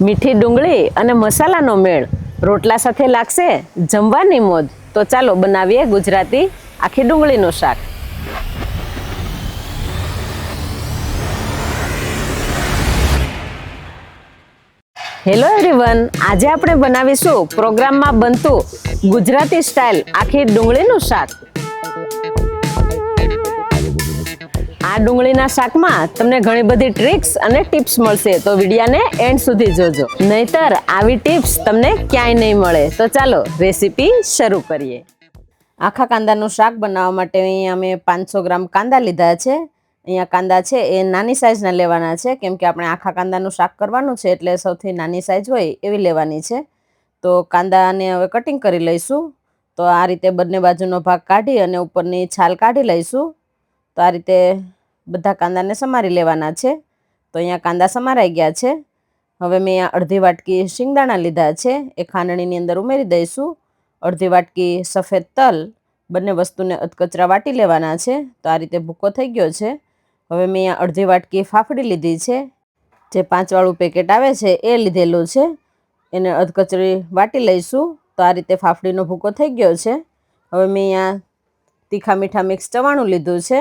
મીઠી ડુંગળી અને મસાલાનો મેળ. રોટલા સાથે લાગશે જમવાની મોજ. તો ચાલો બનાવીએ ગુજરાતી આખી ડુંગળીનું શાક. હેલો એવરીવન આજે આપણે બનાવીશું પ્રોગ્રામમાં બનતું ગુજરાતી સ્ટાઇલ આખી ડુંગળીનું શાક. આ ડુંગળીના શાકમાં તમને ઘણી બધી ટ્રિક્સ અને ટિપ્સ મળશે. તો વિડીયાને એન્ડ સુધી જોજો. નહીતર આવી ટિપ્સ તમને ક્યાંય નહીં મળે. તો ચાલો રેસીપી શરૂ કરીએ. આખા કાંદાનું શાક બનાવવા માટે અહીંયા અમે પાંચસો ગ્રામ કાંદા લીધા છે. અહીંયા કાંદા છે એ નાની સાઇઝના લેવાના છે. કેમ કે આપણે આખા કાંદાનું શાક કરવાનું છે એટલે સૌથી નાની સાઇઝ હોય એવી લેવાની છે. તો કાંદાને હવે કટિંગ કરી લઈશું. તો આ રીતે બંને બાજુનો ભાગ કાઢી અને ઉપરની છાલ કાઢી લઈશું. તો આ રીતે બધા કાંદાને સમારી લેવાના છે. તો અહીંયા કાંદા સમારાઈ ગયા છે. હવે મેં અહીંયા અડધી વાટકી શિંગદાણા લીધા છે. એ ખાંડણીની અંદર ઉમેરી દઈશું. અડધી વાટકી સફેદ તલ, બંને વસ્તુને અધકચરા વાટી લેવાના છે. તો આ રીતે ભૂકો થઈ ગયો છે. હવે મેં અહીંયા અડધી વાટકી ફાફડી લીધી છે. જે પાંચવાળું પેકેટ આવે છે એ લીધેલું છે. એને અધકચરી વાટી લઈશું. તો આ રીતે ફાફડીનો ભૂકો થઈ ગયો છે. હવે મેં અહીંયા તીખા મીઠા મિક્સ ચવાણું લીધું છે.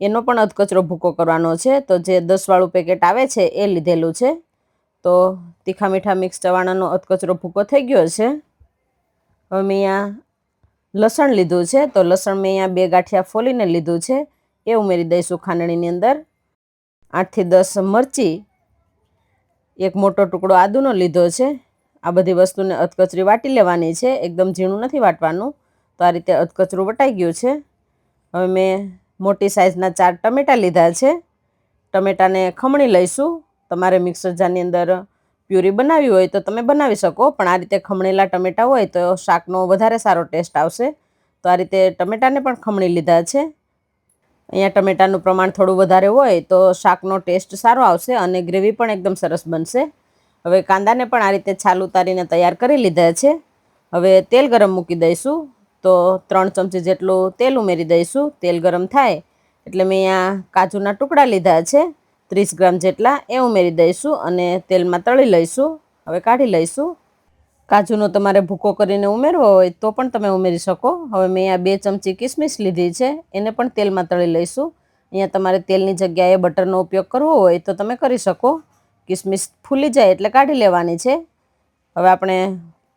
એનો પણ અધકચરો ભૂકો કરવાનો છે. તો જે દસવાળું પેકેટ આવે છે એ લીધેલું છે. તો તીખા મીઠા મિક્સ ચવાણાનો અધકચરો ભૂકો થઈ ગયો છે. હવે મેં અહીંયા લસણ લીધું છે. તો લસણ મેં અહીંયા બે ગાંઠિયા ફોલીને લીધું છે. એ ઉમેરી દઈશું ખાંડણીની અંદર. આઠથી દસ મરચી, એક મોટો ટુકડો આદુનો લીધો છે. આ બધી વસ્તુને અધકચરી વાટી લેવાની છે. એકદમ ઝીણું નથી વાટવાનું. તો આ રીતે અધકચરું વટાઈ ગયું છે. હવે મેં મોટી સાઇઝના ચાર ટમેટાં લીધા છે. ટમેટાને ખમણી લઈશું. તમારે મિક્સર જારની અંદર પ્યુરી બનાવી હોય તો તમે બનાવી શકો, પણ આ રીતે ખમણેલા ટમેટાં હોય તો શાકનો વધારે સારો ટેસ્ટ આવશે. તો આ રીતે ટમેટાને પણ ખમણી લીધા છે. અહીંયા ટમેટાનું પ્રમાણ થોડું વધારે હોય તો શાકનો ટેસ્ટ સારો આવશે અને ગ્રેવી પણ એકદમ સરસ બનશે. હવે કાંદાને પણ આ રીતે છાલ ઉતારીને તૈયાર કરી લીધા છે. હવે તેલ ગરમ મૂકી દઈશું. તો ત્રણ ચમચી જેટલું તેલ ઉમેરી દઈશું. તેલ ગરમ થાય એટલે મેં અહીંયા કાજુના ટુકડા લીધા છે. ત્રીસ ગ્રામ જેટલા એ ઉમેરી દઈશું અને તેલમાં તળી લઈશું. હવે કાઢી લઈશું. કાજુનો તમારે ભૂકો કરીને ઉમેરવો હોય તો પણ તમે ઉમેરી શકો. હવે મેં અહીંયા બે ચમચી કિસમિસ લીધી છે. એને પણ તેલમાં તળી લઈશું. અહીંયા તમારે તેલની જગ્યાએ બટરનો ઉપયોગ કરવો હોય તો તમે કરી શકો. કિસમિસ ફૂલી જાય એટલે કાઢી લેવાની છે. હવે આપણે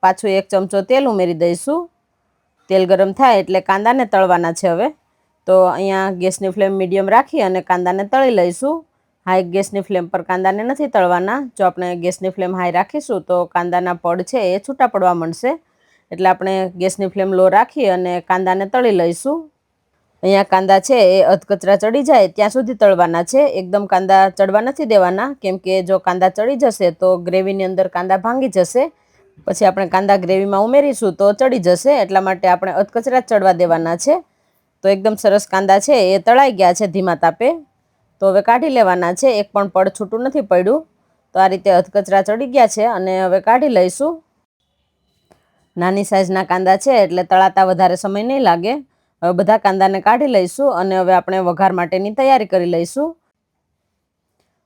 પાછું એક ચમચો તેલ ઉમેરી દઈશું. તેલ ગરમ થાય એટલે કાંદાને તળવાના છે હવે. તો અહીંયા ગેસની ફ્લેમ મીડિયમ રાખી અને કાંદાને તળી લઈશું. હાઈ ગેસની ફ્લેમ પર કાંદાને નથી તળવાના. જો આપણે ગેસની ફ્લેમ હાઈ રાખીશું તો કાંદાના પડ છે એ છૂટા પડવા માંડશે. એટલે આપણે ગેસની ફ્લેમ લો રાખી અને કાંદાને તળી લઈશું. અહીંયા કાંદા છે એ અધકચરા ચડી જાય ત્યાં સુધી તળવાના છે. એકદમ કાંદા ચડવા નથી દેવાના. કેમ કે જો કાંદા ચડી જશે તો ગ્રેવીની અંદર કાંદા ભાંગી જશે. પછી આપણે કાંદા ગ્રેવીમાં ઉમેરીશું તો ચડી જશે, એટલા માટે આપણે અધકચરા ચડવા દેવાના છે. તો એકદમ સરસ કાંદા છે, એ તળાઈ ગયા છે ધીમા તાપે. તો હવે કાઢી લેવાના છે, એક પણ પડ છૂટું નથી પડ્યું. તો આ રીતે અધકચરા ચડી ગયા છે અને હવે કાઢી લઈશું. નાની સાઇઝના કાંદા છે, એટલે તળાતા વધારે સમય નહીં લાગે. હવે બધા કાંદાને કાઢી લઈશું અને હવે આપણે વઘાર માટેની તૈયારી કરી લઈશું.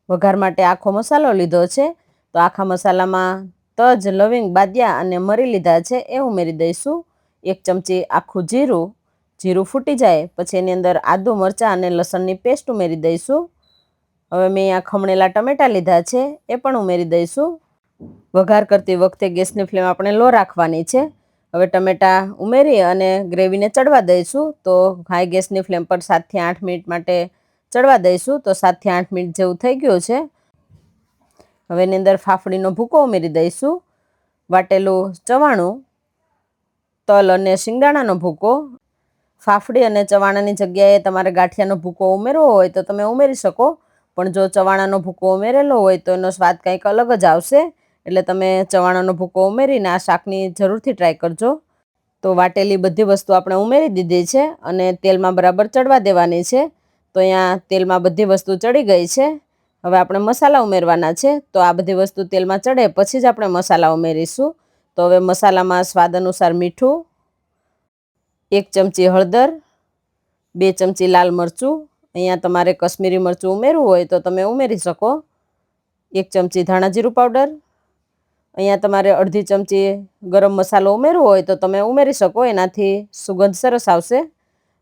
વઘાર માટે આખો મસાલો લીધો છે. તો આખા મસાલામાં તજ, લવિંગ, બાદિયા અને મરી લીધા છે, એ ઉમેરી દઈશું. એક ચમચી આખું જીરું જીરું ફૂટી જાય, પછી એની અંદર આદુ, મરચાં અને લસણની પેસ્ટ ઉમેરી દઈશું. હવે મેં અહીંયા ખમણેલા ટમેટાં લીધા છે, એ પણ ઉમેરી દઈશું. વઘાર કરતી વખતે ગેસની ફ્લેમ આપણે લો રાખવાની છે. હવે ટમેટાં ઉમેરી અને ગ્રેવીને ચડવા દઈશું. તો હાઈ ગેસની ફ્લેમ પર સાતથી આઠ મિનિટ માટે ચડવા દઈશું. તો સાતથી આઠ મિનિટ જેવું થઈ ગયું છે. હવે એની અંદર ફાફડીનો ભૂકો ઉમેરી દઈશું. વાટેલું ચવાણું, તલ અને શિંગદાણાનો ભૂકો. ફાફડી અને ચવાણાની જગ્યાએ તમારે ગાંઠિયાનો ભૂકો ઉમેરવો હોય તો તમે ઉમેરી શકો. પણ જો ચવાણાનો ભૂકો ઉમેરેલો હોય તો એનો સ્વાદ કંઈક અલગ જ આવશે. એટલે તમે ચવાણાનો ભૂકો ઉમેરીને આ શાકની જરૂરથી ટ્રાય કરજો. તો વાટેલી બધી વસ્તુ આપણે ઉમેરી દીધી છે અને તેલમાં બરાબર ચડવા દેવાની છે. તો અહીંયા તેલમાં બધી વસ્તુ ચડી ગઈ છે. હવે આપણે મસાલા ઉમેરવાના છે, તો આ બધી વસ્તુ તેલમાં ચડે, પછી જ આપણે મસાલા ઉમેરીશું. તો હવે મસાલામાં સ્વાદ અનુસાર મીઠું, એક ચમચી હળદર, બે ચમચી લાલ મરચું, અહીંયા તમારે કશ્મીરી મરચું ઉમેરવું હોય તો તમે ઉમેરી શકો. એક ચમચી ધાણા જીરું પાવડર, અહીંયા તમારે અડધી ચમચી ગરમ મસાલો ઉમેરવો હોય તો તમે ઉમેરી શકો, એનાથી સુગંધ સરસ આવશે.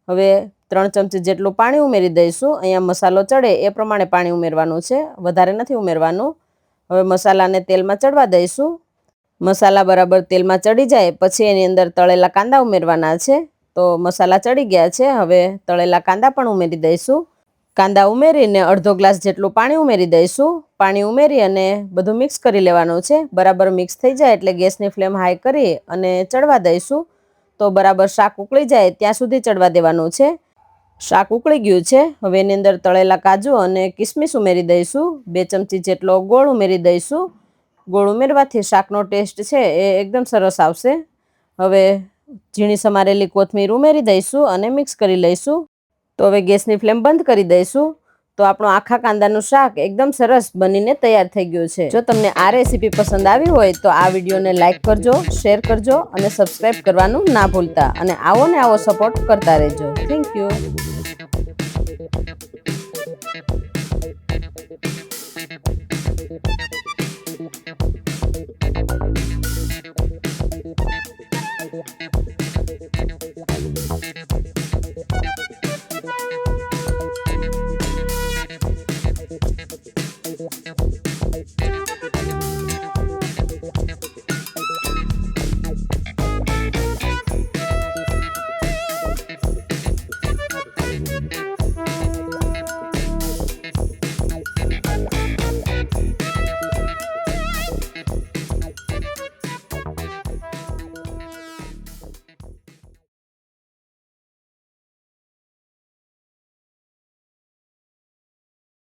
હવે ત્રણ ચમચી જેટલું પાણી ઉમેરી દઈશું. અહીંયા મસાલો ચડે એ પ્રમાણે પાણી ઉમેરવાનું છે. વધારે નથી ઉમેરવાનું. હવે મસાલાને તેલમાં ચડવા દઈશું. મસાલા બરાબર તેલમાં ચડી જાય, પછી એની અંદર તળેલા કાંદા ઉમેરવાના છે. તો મસાલા ચડી ગયા છે. હવે તળેલા કાંદા પણ ઉમેરી દઈશું. કાંદા ઉમેરીને અડધો ગ્લાસ જેટલું પાણી ઉમેરી દઈશું. પાણી ઉમેરી અને બધું મિક્સ કરી લેવાનું છે. બરાબર મિક્સ થઈ જાય એટલે ગેસની ફ્લેમ હાઈ કરી અને ચડવા દઈશું. તો બરાબર શાક ઉકળી જાય ત્યાં સુધી ચડવા દેવાનું છે. શાક ઉકળી ગયું છે. હવે એની અંદર તળેલા કાજુ અને કિસમિસ ઉમેરી દઈશું. બે ચમચી જેટલો ગોળ ઉમેરી દઈશું. ગોળ ઉમેરવાથી શાકનો ટેસ્ટ છે એ એકદમ સરસ આવશે. હવે ઝીણી સમારેલી કોથમીર ઉમેરી દઈશું અને મિક્સ કરી લઈશું. તો હવે ગેસની ફ્લેમ બંધ કરી દઈશું. તો આપણો આખા કાંદાનું શાક એકદમ સરસ બનીને તૈયાર થઈ ગયું છે જો તમને આ રેસીપી પસંદ આવી હોય તો આ વિડીયોને લાઇક કરજો, શેર કરજો અને સબસ્ક્રાઇબ કરવાનું ના ભૂલતા અને આવો ને આવો સપોર્ટ કરતા રહેજો થેન્ક યુ